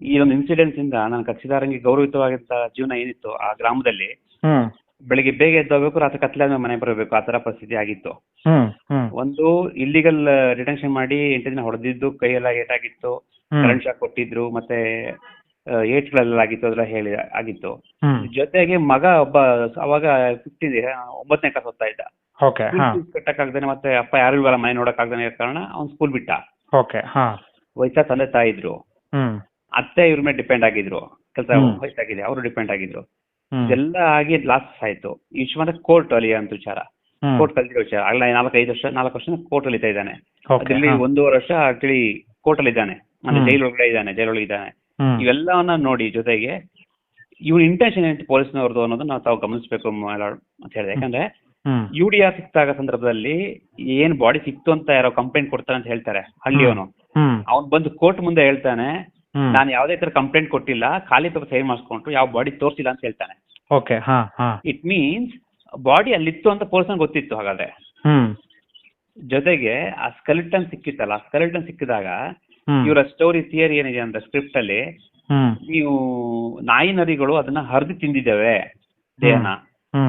ಈ ಒಂದು ಇನ್ಸಿಡೆಂಟ್ ಇಂದ ನನ್ನ ಕಕ್ಷಿದಾರಂಗೆ ಗೌರವಿತವಾಗಿದ್ದ ಜೀವನ ಏನಿತ್ತು ಆ ಗ್ರಾಮದಲ್ಲಿ ಬೆಳಿಗ್ಗೆ ಬೇಗ ಎದ್ದೋಗ್ಬೇಕು ರಾತ್ರಿ ಕತ್ಲೆ ಮನೆ ಬರಬೇಕು ಆ ತರ ಪರಿಸ್ಥಿತಿ ಆಗಿತ್ತು. ಒಂದು ಇಲ್ಲಿಗಲ್ ರಿಟೆನ್ಷನ್ ಮಾಡಿ ಎಂಟು ದಿನ ಹೊಡೆದಿದ್ದು ಕೈಯೆಲ್ಲ ಏಟಾಗಿತ್ತು ಕರೆಂಟ್ ಶಾಕ್ ಕೊಟ್ಟಿದ್ರು ಮತ್ತೆ ಏಟ್ಗಳೆಲ್ಲ ಆಗಿತ್ತು ಅದೆಲ್ಲ ಹೇಳಿ ಆಗಿತ್ತು. ಜೊತೆಗೆ ಮಗ ಒಬ್ಬ ಅವಾಗ ಫಿಫ್ಟೀನ್ ಒಂಬತ್ತನೇ ಕ್ಲಾಸ್ ಓದ್ತಾ ಇದ್ದ. ಓಕೆ ಹಾ. ಕಟ್ಟಕ್ಕಾಗ್ದೇನೆ ಮತ್ತೆ ಅಪ್ಪ ಯಾರು ಇಲ್ವಲ್ಲ ಮನೆ ನೋಡಕ್ಕಾಗ್ದೇನೆ ಇರೋ ಕಾರಣ ಅವ್ನು ಸ್ಕೂಲ್ ಬಿಟ್ಟ. ಓಕೆ ಹಾ. ವಯಸ್ಸಾದ ತಂದೆ ತಾಯಿ ಇದ್ರು. ಹ್ಮ್. ಅತ್ತೆ ಇವ್ರ ಮೇಲೆ ಡಿಪೆಂಡ್ ಆಗಿದ್ರು. ಕೆಲಸ ಹ್ಮ್. ವಯಸ್ಸಾಗಿದೆ ಅವರು ಡಿಪೆಂಡ್ ಆಗಿದ್ರು. ಹ್ಮ್. ಇದೆಲ್ಲ ಆಗಿ ಲಾಸ್ ಆಯ್ತು. ಈ ವಿಷಯ ಕೋರ್ಟ್ ಅಲ್ಲಿ ಅಂತ ವಿಚಾರ. ಹ್ಮ್. ಕೋರ್ಟ್ ಕಲ್ತಿರೋ ವಿಚಾರ. ಆಗಲೇ ನಾಲ್ಕೈದು ಐದು ವರ್ಷ ನಾಲ್ಕು ವರ್ಷ ಕೋರ್ಟ್ ಅಲ್ಲಿ ಇದ್ದ ಇದ್ದಾನೆ. ಓಕೆ ಒಂದೂವರೆ ವರ್ಷ ಆಕ್ಚುಲಿ ಕೋರ್ಟ್ ಅಲ್ಲಿ ಇದ್ದಾನೆ. ಹ್ಮ್. ಜೈಲ್ ಒಳಗಡೆ ಇದ್ದಾನೆ ಜೈಲ್ ಒಳಗೆ ಇದ್ದಾನೆ. ಹ್ಮ್. ಇವೆಲ್ಲವನ್ನ ನೋಡಿ ಜೊತೆಗೆ ಇವನ್ ಇಂಟೆನ್ಷನ್ ಏನಂತ ಪೊಲೀಸ್ನವ್ರದ್ದು ಅನ್ನೋದನ್ನ ನಾವು ತಾವು ಗಮನಿಸಬೇಕು ಅಂತ ಹೇಳಿದೆ. ಯಾಕಂದ್ರೆ ಹ್ಮ್. ಯು ಡಿ ಆರ್ ಸಿಕ್ತಾಗ ಸಂದರ್ಭದಲ್ಲಿ ಏನ್ ಬಾಡಿ ಸಿಕ್ತು ಅಂತ ಯಾರೋ ಕಂಪ್ಲೇಂಟ್ ಕೊಡ್ತಾರೆ ಅಂತ ಹೇಳ್ತಾರೆ ಹಳ್ಳಿಯವನು. ಅವ್ನು ಬಂದು ಕೋರ್ಟ್ ಮುಂದೆ ಹೇಳ್ತಾನೆ ನಾನು ಯಾವುದೇ ತರ ಕಂಪ್ಲೇಂಟ್ ಕೊಟ್ಟಿಲ್ಲ ಖಾಲಿ ಪೇಪರ್ ಸೈನ್ ಮಾಡಿಸ್ಕೊಂಡು ಯಾವ ಬಾಡಿ ತೋರಿಸಿಲ್ಲ ಅಂತ ಹೇಳ್ತಾನೆ. ಓಕೆ ಇಟ್ ಮೀನ್ಸ್ ಬಾಡಿ ಅಲ್ಲಿತ್ತು ಅಂತ ಪೊಲೀಸ್ನ ಗೊತ್ತಿತ್ತು ಹಾಗಾದ್ರೆ. ಜೊತೆಗೆ ಆ ಸ್ಕೆಲಿಟನ್ ಸಿಕ್ಕಿತ್ತಲ್ಲ ಸ್ಕೆಲಿಟನ್ ಸಿಕ್ಕಿದಾಗ ಇವರ ಸ್ಟೋರಿ ಥಿಯರಿ ಏನಿದೆ ಅಂದ್ರೆ ಸ್ಕ್ರಿಪ್ಟ್ ಅಲ್ಲಿ ನೀವು ನಾಯಿ ನರಿಗಳು ಅದನ್ನ ಹರಿದು ತಿಂದಿದ್ದೇವೆ ದೇಹನ.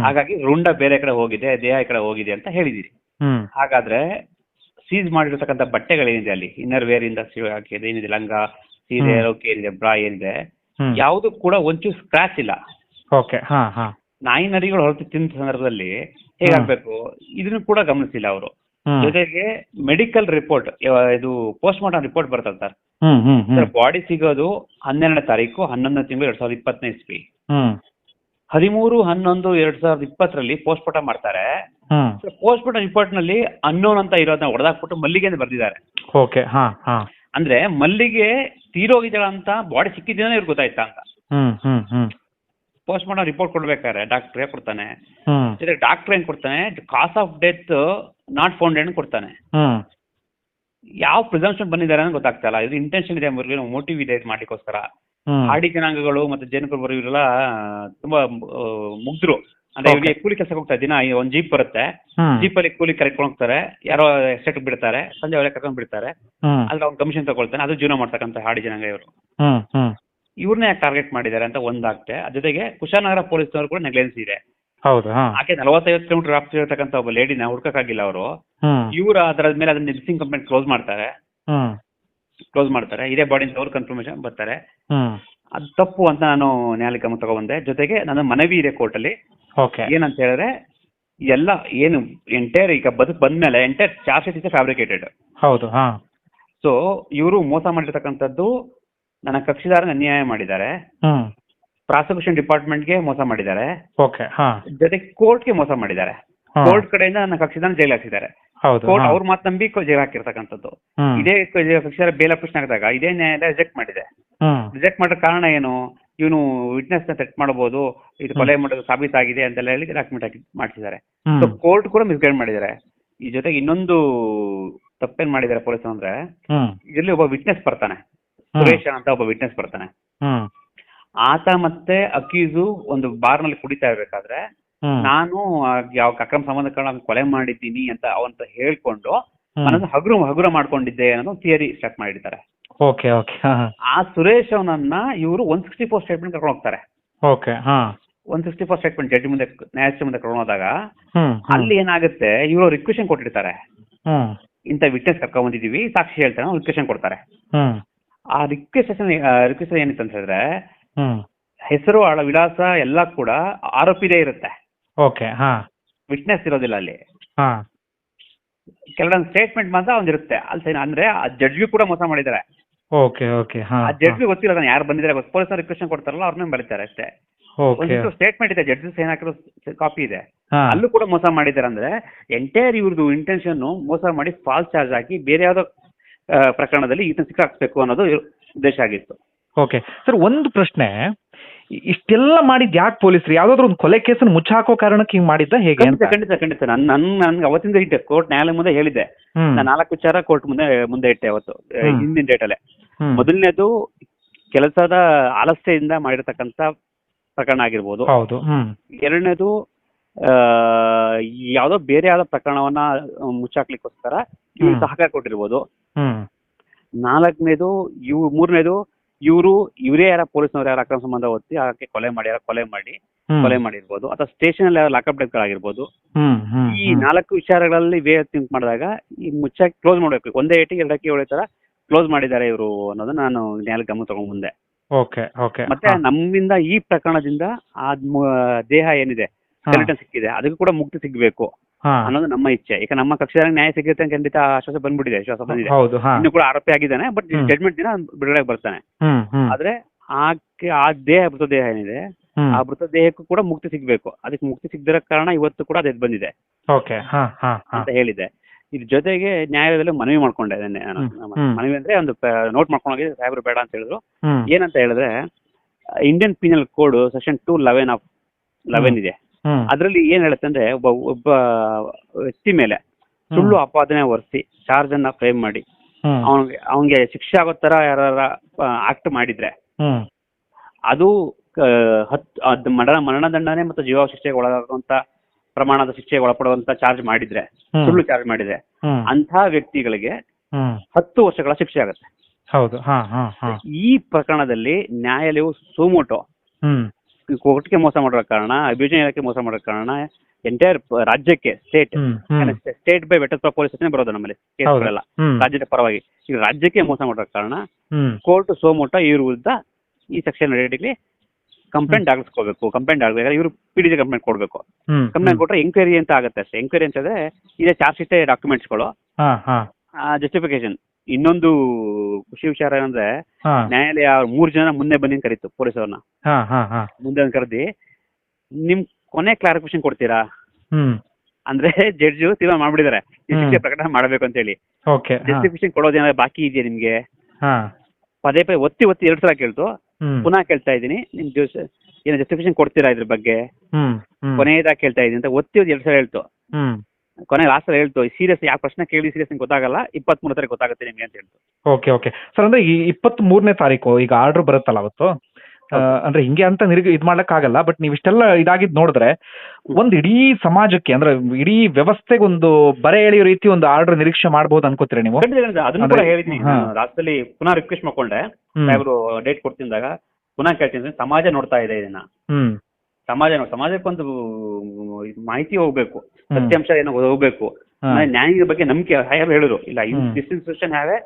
ಹಾಗಾಗಿ ರುಂಡ ಬೇರೆ ಕಡೆ ಹೋಗಿದೆ ದೇಹ ಈ ಕಡೆ ಹೋಗಿದೆ ಅಂತ ಹೇಳಿದಿರಿ. ಹಾಗಾದ್ರೆ ಸೀಸ್ ಮಾಡಿರ್ತಕ್ಕಂಥ ಬಟ್ಟೆಗಳೇನಿದೆ ಅಲ್ಲಿ? ಇನ್ನರ್ ವೇರ್ ಇಂದ ಹಾಕಿದೆ ಏನಿದೆ? ಲಂಗ ಸೀರೆ. ರೌಕೆ ಏನಿದೆ? ಬ್ರಾ ಏನಿದೆ? ಯಾವುದು ಕೂಡ ಒಂಚೂರು ಸ್ಕ್ರಾಚ್ ಇಲ್ಲ. ಓಕೆ ನಾಯಿ ನರಿಗಳು ಹೊರತು ತಿಂದ ಸಂದರ್ಭದಲ್ಲಿ ಹೇಗಾಗ್ಬೇಕು? ಇದನ್ನು ಕೂಡ ಗಮನಿಸಿಲ್ಲ ಅವರು. ಜೊತೆಗೆ ಮೆಡಿಕಲ್ ರಿಪೋರ್ಟ್ ಇದು ಪೋಸ್ಟ್ ಮಾರ್ಟಮ್ ರಿಪೋರ್ಟ್ ಬರ್ತದೆ ಸರ್. ಬಾಡಿ ಸಿಗೋದು ಹನ್ನೆರಡನೇ ತಾರೀಕು ಹನ್ನೊಂದನೇ ತಿಂಗಳು ಎರಡ್ ಸಾವಿರದ ಇಪ್ಪತ್ತನೇ ಇಸ್ವಿ. ಹದಿಮೂರು ಹನ್ನೊಂದು ಎರಡ್ ಸಾವಿರದ ಇಪ್ಪತ್ತರಲ್ಲಿ ಪೋಸ್ಟ್ ಮಾರ್ಟಮ್ ಮಾಡ್ತಾರೆ. ಹ್ಮ್ ಪೋಸ್ಟ್ ಮಾರ್ಟಮ್ ರಿಪೋರ್ಟ್ನಲ್ಲಿ ಅನ್ನೋನ್ ಅಂತ ಇರೋದನ್ನ ಹೊಡೆದಾಕ್ಬಿಟ್ಟು ಮಲ್ಲಿಗೆ ಅಂತ ಬರ್ದಿದ್ದಾರೆ. ಓಕೆ ಹಾ ಹಾ. ಅಂದ್ರೆ ಮಲ್ಲಿಗೆ ತೀರೋಗಿದ್ದಾಳ ಅಂತ ಬಾಡಿ ಸಿಕ್ಕಿದ್ದೇನೆ ಇವ್ರಿಗೆ ಗೊತ್ತಾಯ್ತಾ ಅಂತ. ಹ್ಮ್ ಹ್ಮ್ ಹ್ಮ್. ಪೋಸ್ಟ್ ಮಾರ್ಟಮ್ ರಿಪೋರ್ಟ್ ಕೊಡ್ಬೇಕಾದ್ರೆ ಡಾಕ್ಟರ್ ಕೊಡ್ತಾನೆ? ಹ್ಮ್. ಡಾಕ್ಟರ್ ಏನ್ ಕೊಡ್ತಾನೆ? Cause of death not founded ಕೊಡ್ತಾನೆ? ಹ್ಮ್. ಯಾವ ಪ್ರಿಸಂಪ್ಷನ್ ಬಂದಿದ್ದಾರೆ ಅಂತ ಗೊತ್ತಾಗ್ತಾ ಇಲ್ಲ. ಇದು ಇಂಟೆನ್ಷನ್ ಇದೆ ಮೋಟಿವ್ ಇದೆ ಇದು ಮಾಡ್ಲಿಕ್ಕೋಸ್ಕರ. ಹಾಡಿ ಜನಾಂಗಗಳು ಮತ್ತೆ ಜೇನುಕರು ಇವರೆಲ್ಲ ತುಂಬಾ ಮುಗ್ದ್ರು. ಮುಗ್ಧರು ಅಂದ್ರೆ. ಇವ್ರಿಗೆ ಕೂಲಿ ಕೆಲಸಕ್ಕೆ ಹೋಗ್ತಾರೆ ದಿನ ಈ ಒಂದ್ ಜೀಪ್ ಬರುತ್ತೆ. ಜೀಪ್ ಅಲ್ಲಿ ಕೂಲಿ ಕರ್ಕೊಂಡು ಹೋಗ್ತಾರೆ. ಯಾರೋ ಎಸ್ಟೇಟ್ ಬಿಡ್ತಾರೆ. ಸಂಜೆ ಒಳಗೆ ಕರ್ಕೊಂಡ್ ಬಿಡ್ತಾರೆ. ಅಲ್ಲಿ ಅದ್ರ ಅವ್ನು ಕಮಿಷನ್ ತಗೊಳ್ತಾನೆ ಅದು ಜೀವನ ಮಾಡ್ತಕ್ಕಂಥ ಹಾಡಿ ಜನಾಂಗ ಇವರು. ಇವ್ರನ್ನೇ ಯಾಕೆ ಟಾರ್ಗೆಟ್ ಮಾಡಿದ್ದಾರೆ ಅಂತ ಒಂದಾಗ್ತೆ. ಜೊತೆಗೆ ಕುಶಾನಗರ ಪೊಲೀಸ್ನವರು ಕೂಡ ನೆಗ್ಲೆನ್ಸ್ ಇದೆ. ಹೌದು ಆಕೆ ನಲವತ್ತೈವತ್ತು ಕಿಲೋಮೀಟರ್ ವ್ಯಾಪ್ತಿ ಇರತಕ್ಕಂತ ಒಬ್ಬ ಲೇಡಿನ ಹುಡ್ಕಕ್ಕಾಗಿಲ್ಲ ಅವರು. ಇವ್ರ ಅದರ ಮೇಲೆ ಅದನ್ನ ಮಿಸ್ಸಿಂಗ್ ಕಂಪ್ಲೇಂಟ್ ಕ್ಲೋಸ್ ಮಾಡ್ತಾರೆ. ಕ್ಲೋಸ್ ಮಾಡ್ತಾರೆ. ಇದೇ ಬಾಡಿ ಅವ್ರ ಕನ್ಫರ್ಮೇಶನ್ ಬರ್ತಾರೆ. ಹ್ಮ್. ಅದು ತಪ್ಪು ಅಂತ ನಾನು ನ್ಯಾಯಾಲಯ ಗಮನ ತಗೊಂಡ್ಬಂದೆ. ಜೊತೆಗೆ ನನ್ನ ಮನವಿ ಇದೆ ಕೋರ್ಟಲ್ಲಿ ಓಕೆ ಏನಂತ ಹೇಳಿದ್ರೆ ಎಲ್ಲ ಏನು ಎಂಟೈರ್ ಈಗ ಬದುಕ್ ಬಂದ್ಮೇಲೆ entire charge sheet is fabricated ಹೌದು ಹಾ. ಸೊ ಇವರು ಮೋಸ ಮಾಡಿರ್ತಕ್ಕಂಥದ್ದು ನನ್ನ ಕಕ್ಷಿದಾರನ ಅನ್ಯಾಯ ಮಾಡಿದ್ದಾರೆ. ಹ್ಮ್. ಪ್ರಾಸಿಕ್ಯೂಷನ್ ಡಿಪಾರ್ಟ್ಮೆಂಟ್ಗೆ ಮೋಸ ಮಾಡಿದ್ದಾರೆ. ಓಕೆ ಹಾ. ಜೊತೆಗೆ ಕೋರ್ಟ್ಗೆ ಮೋಸ ಮಾಡಿದ್ದಾರೆ. ಹಾ. ಕೋರ್ಟ್ ಕಡೆಯಿಂದ ನನ್ನ ಕಕ್ಷಿದಾರನ ಜೈಲ್ ಹಾಕಿದ್ದಾರೆ. ಅವ್ರ ಮಾತು ನಂಬಿ ಜೈಲ್ ಹಾಕಿರ್ತಕ್ಕಂಥದ್ದು. ಇದೇ ಪಕ್ಷ ಬೇಲ ಪ್ರಶ್ನೆ ಹಾಕಿದಾಗ ಇದೇ ನ್ಯಾಯಾಲಯ ರಿಜೆಕ್ಟ್ ಮಾಡಿದೆ. ರಿಜೆಕ್ಟ್ ಮಾಡೋ ಕಾರಣ ಏನು? ಇವನು ವಿಟ್ನೆಸ್ನ ಸೆಟ್ ಮಾಡಬಹುದು ಇದು ಕೊಲೆ ಮಾಡೋದು ಸಾಬೀತಾಗಿದೆ ಅಂತೆಲ್ಲ ಹೇಳಿ ಡಾಕ್ಯುಮೆಂಟ್ ಹಾಕಿ ಮಾಡಿಸಿದ್ದಾರೆ. ಸೊ ಕೋರ್ಟ್ ಕೂಡ ಮಿಸ್ಗೈಡ್ ಮಾಡಿದ್ದಾರೆ. ಈ ಜೊತೆಗೆ ಇನ್ನೊಂದು ತಪ್ಪೇನ್ ಮಾಡಿದ್ದಾರೆ ಪೊಲೀಸ್ ಅಂದ್ರೆ ಇದರಲ್ಲಿ ಒಬ್ಬ ವಿಟ್ನೆಸ್ ಬರ್ತಾನೆ. ಸುರೇಶ್ ಅಂತ ಒಬ್ಬ ವಿಟ್ನೆಸ್ ಬರ್ತಾನೆ. ಆತ ಮತ್ತೆ ಅಕ್ಯೂಸು ಒಂದು ಬಾರ್ನಲ್ಲಿ ಕುಡಿತಾ ಇರ್ಬೇಕಾದ್ರೆ ನಾನು ಯಾವ ಅಕ್ರಮ ಕಾರಣ ಕೊಲೆ ಮಾಡಿದ್ದೀನಿ ಅಂತ ಅವಂತ ಹೇಳ್ಕೊಂಡು ನನ್ನ ಹಗುರ ಹಗುರ ಮಾಡ್ಕೊಂಡಿದ್ದೆ ಅನ್ನೋ ಥಿಯರಿ ಸ್ಟಾರ್ಟ್ ಮಾಡಿದ್ದಾರೆ. Okay okay. ಆ ಸುರೇಶ್ ಅವನನ್ನ ಇವರು ಒನ್ ಸಿಕ್ಸ್ಟಿ ಫೋರ್ ಸ್ಟೇಟ್ಮೆಂಟ್ ಕರ್ಕೊಂಡು ಹೋಗ್ತಾರೆ okay one sixty four statement judge ಮುಂದೆ ನ್ಯಾಯಾಧೀಶ ಮುಂದೆ ಕರ್ಕೊಂಡು ಹೋದಾಗ ಅಲ್ಲಿ ಏನಾಗುತ್ತೆ ಇವರು ರಿಕ್ವೆಷನ್ ಕೊಟ್ಟಿರ್ತಾರೆ. ಇಂಥ ವಿಟ್ನೆಸ್ ಕರ್ಕೊಂಡ್ ಬಂದಿದೀವಿ ಸಾಕ್ಷಿ ಹೇಳ್ತಾರೆ ರಿಕ್ವೆಷನ್ ಕೊಡ್ತಾರೆ. ಆ ರಿಕ್ವೆಸ್ಟ್ ರಿಕ್ವೆಸ್ಟ್ ಏನಿತ್ತು ಅಂತ ಹೇಳಿದ್ರೆ ಹೆಸರು ಆಳ ವಿಳಾಸ ಎಲ್ಲ ಕೂಡ ಆರೋಪಿದೇ ಇರುತ್ತೆ. ಓಕೆ ಹಾ. ವಿಟ್ನೆಸ್ ಇರೋದಿಲ್ಲ ಅಲ್ಲಿ. ಹಾ. ಕೆಲವೊಂದು ಸ್ಟೇಟ್ಮೆಂಟ್ ಮಾತ್ರ ಒಂದಿರುತ್ತೆ ಅಲ್ಲಿ ಅಂದ್ರೆ ಆ ಜಡ್ಜ್ ಕೂಡ ಮೋಸ ಮಾಡಿದ್ದಾರೆ. ಓಕೆ ಓಕೆ ಹಾ ಆ ಜಡ್ಜ್ಗೂ ಗೊತ್ತಿಲ್ಲ ನಾನು ಯಾರು ಬಂದಿದ್ದಾರೆ ಪೊಲೀಸ್ ರಿಕ್ವೆಸ್ಟ್ ಕೊಡ್ತಾರಲ್ಲ ಅವ್ರನ್ನ ಬರೀತಾರೆ ಅಷ್ಟೇ. ಓಕೆ. ಒಂದಿಷ್ಟು ಸ್ಟೇಟ್ಮೆಂಟ್ ಇದೆ ಜಡ್ಜಸ್ ಏನಾದ್ರು ಹಾಕಿರೋ ಕಾಪಿ ಇದೆ. ಅಲ್ಲೂ ಕೂಡ ಮೋಸ ಮಾಡಿದ್ದಾರೆ ಅಂದ್ರೆ ಎಂಟೈರ್ ಇವ್ರದ್ದು ಇಂಟೆನ್ಷನ್ ಮೋಸ ಮಾಡಿ ಫಾಲ್ಸ್ ಚಾರ್ಜ್ ಹಾಕಿ ಬೇರೆ ಯಾವ್ದೋ ಪ್ರಕರಣದಲ್ಲಿ ಈತನ ಸಿಕ್ಕಾಕ್ಬೇಕು ಅನ್ನೋದು ಉದ್ದೇಶ ಆಗಿತ್ತು. ಓಕೆ ಸರ್ ಒಂದು ಪ್ರಶ್ನೆ. ಇಷ್ಟೆಲ್ಲ ಮಾಡಿದ್ ಯಾಕೆ ಪೊಲೀಸರು? ಯಾವ್ದಾದ್ರು ಒಂದು ಕೊಲೆ ಕೇಸನ್ನು ಮುಚ್ಚಾಕೋ ಕಾರಣಕ್ಕೆ ಹಿಂಗ್ ಮಾಡಿದ್ದ ಹೇಗೆ ಅಂತ? ಖಂಡಿತ ಖಂಡಿತ ಖಂಡಿತ. ನನ್ ನನ್ ನನ್ಗೆ ಅವತ್ತಿಂದ ಇಟ್ಟೆ ಕೋರ್ಟ್ ನ್ಯಾಯಾಲಯ ಮುಂದೆ ಹೇಳಿದ್ದೆ. ಹ್ಮ್. ನಾನು ನಾಲ್ಕು ವಿಚಾರ ಕೋರ್ಟ್ ಮುಂದೆ ಮುಂದೆ ಇಟ್ಟೆ ಅವತ್ತು ಹ್ಮ್. ಹಿಂದಿನ ಡೇಟಲ್ಲೇ ಹ್ಮ್. ಮೊದಲನೇದು ಕೆಲಸದ ಆಲಸ್ಯದಿಂದ ಮಾಡಿರ್ತಕ್ಕಂಥ ಪ್ರಕರಣ ಆಗಿರ್ಬೋದು. ಹೌದು. ಹ್ಮ್. ಎರಡನೇದು ಆ, ಯಾವ್ದೋ ಬೇರೆ ಯಾವ್ದೋ ಪ್ರಕರಣವನ್ನ ಮುಚ್ಚಾಕ್ಲಿಕ್ಕೋಸ್ಕರ ಇವ್ರು ಹ್ಮ್. ಸಹಕಾರ ಕೊಟ್ಟಿರ್ಬೋದು. ಹ್ಮ್. ನಾಲ್ಕನೇದು ಇವು ಮೂರನೇದು ಇವರು ಇವರೇ ಯಾರ ಪೊಲೀಸ್ನವ್ರು ಯಾರು ಅಕ್ರಮ ಸಂಬಂಧ ಒತ್ತಿ ಆಕೆ ಕೊಲೆ ಮಾಡ್ಯಾರ ಕೊಲೆ ಮಾಡಿ ಕೊಲೆ ಮಾಡಿರ್ಬೋದು. ಅಥವಾ ಸ್ಟೇಷನ್ ಅಲ್ಲಿ ಲಾಕಪ್ ಹ್ಮ್ ಹ್ಮ್ ಈ ನಾಲ್ಕು ವಿಚಾರಗಳಲ್ಲಿ ವೇ ಥಿಂಕ್ ಮಾಡಿದಾಗ ಈ ಮುಚ್ಚಾಕಿ ಕ್ಲೋಸ್ ಮಾಡ್ಬೇಕು. ಒಂದೇ ಏಟಿಗೆ ಎರಡಕ್ಕೆ ಏಳು ತರ ಕ್ಲೋಸ್ ಮಾಡಿದ್ದಾರೆ ಇವರು ಅನ್ನೋದನ್ನ ನಾನು ನ್ಯಾಯಾಲಯ ಗಮನ ತಗೊಂಡ್ ಮುಂದೆ ಓಕೆ ಓಕೆ. ಮತ್ತೆ ನಮ್ಮಿಂದ ಈ ಪ್ರಕರಣದಿಂದ ಆ ದೇಹ ಏನಿದೆ ಸಿಕ್ಕಿದೆ ಅದಕ್ಕೂ ಕೂಡ ಮುಕ್ತಿ ಸಿಗ್ಬೇಕು. ಹಾ. ಅನ್ನೋದು ನಮ್ಮ ಇಚ್ಛೆ. ಈಗ ನಮ್ಮ ಕಕ್ಷದಲ್ಲಿ ನ್ಯಾಯ ಸಿಗುತ್ತೆ ಅಂತ ಖಂಡಿತ ಆಶ್ವಾಸ ಬಂದ್ಬಿಟ್ಟಿದೆ ವಿಶ್ವಾಸ ಬಂದಿದೆ. ಹೌದು ಹಾ. ಇನ್ನು ಕೂಡ ಆರೋಪಿ ಆಗಿದ್ದಾನೆ ಬಟ್ ಹ್ಮ್. ಜಡ್ಮೆಂಟ್ ದಿನ ಬಿಡುಗಡೆ ಬರ್ತಾನೆ. ಹ್ಮ್ ಹ್ಮ್. ಆದ್ರೆ ಆಕೆ ಆ ದೇಹ ಮೃತದೇಹ ಏನಿದೆ ಹ್ಮ್. ಆ ಮೃತದೇಹಕ್ಕೂ ಕೂಡ ಮುಕ್ತಿ ಸಿಗ್ಬೇಕು. ಅದಕ್ಕೆ ಮುಕ್ತಿ ಸಿಗದಿರೋ ಕಾರಣ ಇವತ್ತು ಕೂಡ ಅದು ಎದ್ದು ಬಂದಿದೆ. ಓಕೆ ಹಾ ಹಾ ಹಾ. ಅಂತ ಹೇಳಿದೆ. ಇದ್ರ ಜೊತೆಗೆ ನ್ಯಾಯಾಲಯದಲ್ಲಿ ಮನವಿ ಮಾಡ್ಕೊಂಡೆ ನಿನ್ನೆ ನಾನು. ಹ್ಮ್, ನಮ್ಮ ಹ್ಮ್. ಮನವಿ ಅಂದ್ರೆ ಒಂದು ನೋಟ್ ಮಾಡ್ಕೊಂಡೋಗಿ ಸಾಹೇಬ್ರು ಬೇಡ ಅಂತ ಹೇಳಿದ್ರು. ಹ್ಮ್. ಏನಂತ ಹೇಳಿದ್ರೆ Indian penal code section two eleven of eleven ಇದೆ. ಅದರಲ್ಲಿ ಏನ್ ಹೇಳುತ್ತೆ ಅಂದ್ರೆ ಒಬ್ಬ ಒಬ್ಬ ವ್ಯಕ್ತಿ ಮೇಲೆ ಸುಳ್ಳು ಆಪಾದನೆ ಹೊರಿಸಿ ಚಾರ್ಜ್ ಅನ್ನ ಫ್ರೇಮ್ ಮಾಡಿ ಅವನಿಗೆ ಅವನಿಗೆ ಶಿಕ್ಷೆ ಆಗೋ ತರ ಯಾರ ಆಕ್ಟ್ ಮಾಡಿದ್ರೆ ಅದು ಹತ್ತು ಮರಣ ಮರಣದಂಡನೆ ಮತ್ತು ಜೀವ ಶಿಕ್ಷೆಗೆ ಒಳಗಾಗುವಂತ ಪ್ರಮಾಣದ ಶಿಕ್ಷೆಗೆ ಒಳಪಡುವಂತ ಚಾರ್ಜ್ ಮಾಡಿದ್ರೆ ಸುಳ್ಳು ಚಾರ್ಜ್ ಮಾಡಿದ್ರೆ ಅಂತ ವ್ಯಕ್ತಿಗಳಿಗೆ ಹತ್ತು ವರ್ಷಗಳ ಶಿಕ್ಷೆ ಆಗುತ್ತೆ. ಹೌದು. ಈ ಪ್ರಕರಣದಲ್ಲಿ ನ್ಯಾಯಾಲಯವು ಸೋಮೋಟೋ ಕೋರ್ಟ್ಗೆ ಮೋಸ ಮಾಡೋ ಕಾರಣ ಅಭಿಯೋಜನೆ ಇಲಾಖೆ ಮೋಸ ಮಾಡೋ ಕಾರಣ ಎಂಟೈರ್ ರಾಜ್ಯಕ್ಕೆ state hmm hmm. State by ಬೆಟ್ಟದ ಪೊಲೀಸ್ ಸ್ಟೇಷನ್ ಬರೋದು ನಮ್ಮಲ್ಲಿ ಕೇಸ್ಗಳೆಲ್ಲ ಹ್ಮ್. ರಾಜ್ಯದ ಪರವಾಗಿ. ಈಗ ರಾಜ್ಯಕ್ಕೆ ಮೋಸ ಮಾಡೋ ಕಾರಣ ಹ್ಮ್. ಕೋರ್ಟ್ ಸೋಮೋಟ ಇವ್ರ ವಿರುದ್ಧ ಈ ಸೆಕ್ಷನ್ ಅಡಿಯಲ್ಲಿ ಕಂಪ್ಲೇಂಟ್ ದಾಖಲಿಸ್ಕೋಬೇಕು ಕಂಪ್ಲೇಂಟ್ ಆಗಬೇಕಾದ್ರೆ ಇವರು ಪಿ ಡಿ ಕಂಪ್ಲೇಂಟ್ ಕೊಡಬೇಕು. ಹ್ಮ್ ಕಂಪ್ಲೇಂಟ್ ಕೊಟ್ಟರೆ ಎಂಕ್ವೈರಿ ಅಂತ ಆಗುತ್ತೆ ಅಷ್ಟೇ. ಎಂಕ್ವೈರಿ ಅಂತಂದ್ರೆ ಇದೆ ಇದೇ ಚಾರ್ಜ್ ಶೀಟ್ ಡಾಕ್ಯುಮೆಂಟ್ಸ್ಗಳು. ಹಾ ಹಾ. ಜಸ್ಟಿಫಿಕೇಶನ್ ಇನ್ನೊಂದು ಖುಷಿ ವಿಚಾರ ಏನಂದ್ರೆ ನ್ಯಾಯಾಲಯ ಮೂರ್ ಜನ ಮುಂದೆ ಅಂತ ಕರೀತು ಹಾ ಹಾ ಮುಂದೆ ಬಂದ್ ಕರೆದಿ ನಿಮ್ ಕೊನೆ ಕ್ಲಾರಿಫಿಕೇಶನ್ ಕೊಡ್ತೀರಾ? ಅಂದ್ರೆ ಜಡ್ಜ್ ತೀರ್ಮಾನ ಮಾಡ್ಬಿಟ್ಟಿದ್ದಾರೆ ಈ. ಶಿಕ್ಷೆ ಪ್ರಕಟಣೆ ಮಾಡಬೇಕು ಅಂತ ಹೇಳಿ. ಜಸ್ಟಿಫಿಕೇಶನ್ ಕೊಡೋದೇನಾದ್ರು ಬಾಕಿ ಇದೆಯಾ ನಿಮ್ಗೆ? ಪದೇ ಪದೇ ಒತ್ತಿ ಒತ್ತಿ ಎರಡು ಸಲ ಕೇಳ್ತು. ಪುನಃ ಕೇಳ್ತಾ ಇದ್ದೀನಿ. ನಿಮ್ ಏನು ಜಸ್ಟಿಫಿಕೇಶನ್ ಕೊಡ್ತೀರಾ ಇದ್ರ ಬಗ್ಗೆ? ಕೊನೆಯದಾಗಿ ಕೇಳ್ತಾ ಇದ್ದೀನಿ ಅಂತ ಒತ್ತಿ ಒತ್ತಿ ಎರಡು ಸಲ ಹೇಳ್ತು. ಹ್ಮ್ ಕೊನೆ ಲಾಸ್ಟ್ ಹೇಳ್ತು ಸೀರಿಯಸ್ ಯಾವ ಪ್ರಶ್ನೆ ಕೇಳಿ ಸೀರಿಯಸ್ ಗೊತ್ತಾಗಲ್ಲ ಇಪ್ಪತ್ತ್ ಮೂರು ತಾರೀಕು ಗೊತ್ತಾಗುತ್ತೆ ನಿಮ್ಗೆ ಅಂತ ಹೇಳ್ತು. ಓಕೆ ಓಕೆ ಸರ್ ಅಂದ್ರೆ ಈ ಇಪ್ಪತ್ತ್ ಮೂರನೇ ತಾರೀಕು ಈಗ ಆರ್ಡರ್ ಬರುತ್ತಲ್ಲ ಅವತ್ತು? ಆ, ಅಂದ್ರೆ ಹಿಂಗೆ ಅಂತ ನಿರ್ಗ ಇದ್ ಮಾಡಕ್ ಆಗಲ್ಲ ಬಟ್ ನೀವು ಇಷ್ಟೆಲ್ಲ ಇದಾಗಿದ್ ನೋಡಿದ್ರೆ ಒಂದ್ ಇಡೀ ಸಮಾಜಕ್ಕೆ ಅಂದ್ರೆ ಇಡೀ ವ್ಯವಸ್ಥೆಗೆ ಒಂದು ಬರೆ ಎಳೆಯೋ ರೀತಿ ಒಂದು ಆರ್ಡರ್ ನಿರೀಕ್ಷೆ ಮಾಡಬಹುದು ಅನ್ಕೋತೀರಾ ನೀವು? ಖಂಡಿತ ಖಂಡಿತ. ಅದನ್ನು ಕೂಡ ಅಂದ್ರೆ- ಹೇಳಿದ್ದೀನಿ ಹಾ. ನಾನು ಲಾಸ್ಟಲ್ಲಿ ಪುನಃ ರಿಕ್ವೆಸ್ಟ್ ಮಾಡ್ಕೊಂಡೆ. ಹ್ಮ್. ಸಾಹೇಬ್ರು ಡೇಟ್ ಕೊಡ್ತಿದ್ದಾಗ ಪುನಃ ಕೇಳ್ತೀನಿ ಸಮಾಜ ನೋಡ್ತಾ ಇದೆ ಇದನ್ನ. ಹ್ಮ್. ಸಮಾಜ ನೋಡ್- ಸಮಾಜಕ್ಕೊಂದು ಮಾಹಿತಿ ಹೋಗ್ಬೇಕು. ಸತ್ಯಾಂಶ ಏನೋ ಹೋಗ್ಬೇಕು. ನ್ಯಾಯ ನ್ಯಾಯದ ಬಗ್ಗೆ ನಂಬಿಕೆ ಸಾಹೇಬ್ರು ಹೇಳಿದ್ರು. ಇಲ್ಲ. This institution have a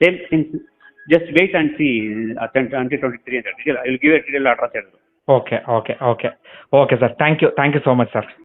same things just wait and see twenty twenty three ಅಂತ ಹೇಳಿ ಗಿವ್ ಎ ಡೀಟೇಲ್ ಅಡ್ರೆಸ್ ಹೇಳಿದ್ರು. Okay okay okay okay sir thank you thank you so much sir